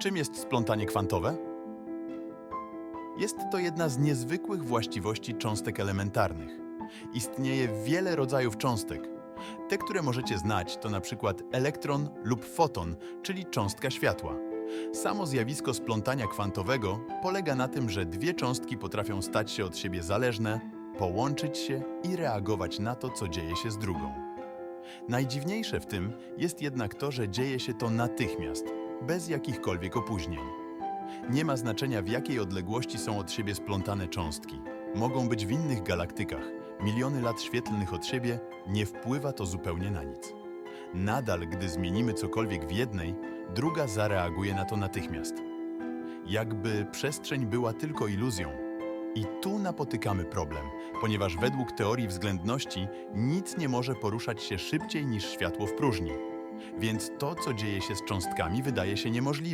Czym jest splątanie kwantowe? Jest to jedna z niezwykłych właściwości cząstek elementarnych. Istnieje wiele rodzajów cząstek. Te, które możecie znać, to na przykład elektron lub foton, czyli cząstka światła. Samo zjawisko splątania kwantowego polega na tym, że dwie cząstki potrafią stać się od siebie zależne, połączyć się i reagować na to, co dzieje się z drugą. Najdziwniejsze w tym jest jednak to, że dzieje się to natychmiast, bez jakichkolwiek opóźnień. Nie ma znaczenia, w jakiej odległości są od siebie splątane cząstki. Mogą być w innych galaktykach, miliony lat świetlnych od siebie, nie wpływa to zupełnie na nic. Nadal, gdy zmienimy cokolwiek w jednej, druga zareaguje na to natychmiast. Jakby przestrzeń była tylko iluzją. I tu napotykamy problem, ponieważ według teorii względności nic nie może poruszać się szybciej niż światło w próżni. Więc to, co dzieje się z cząstkami, wydaje się niemożliwe.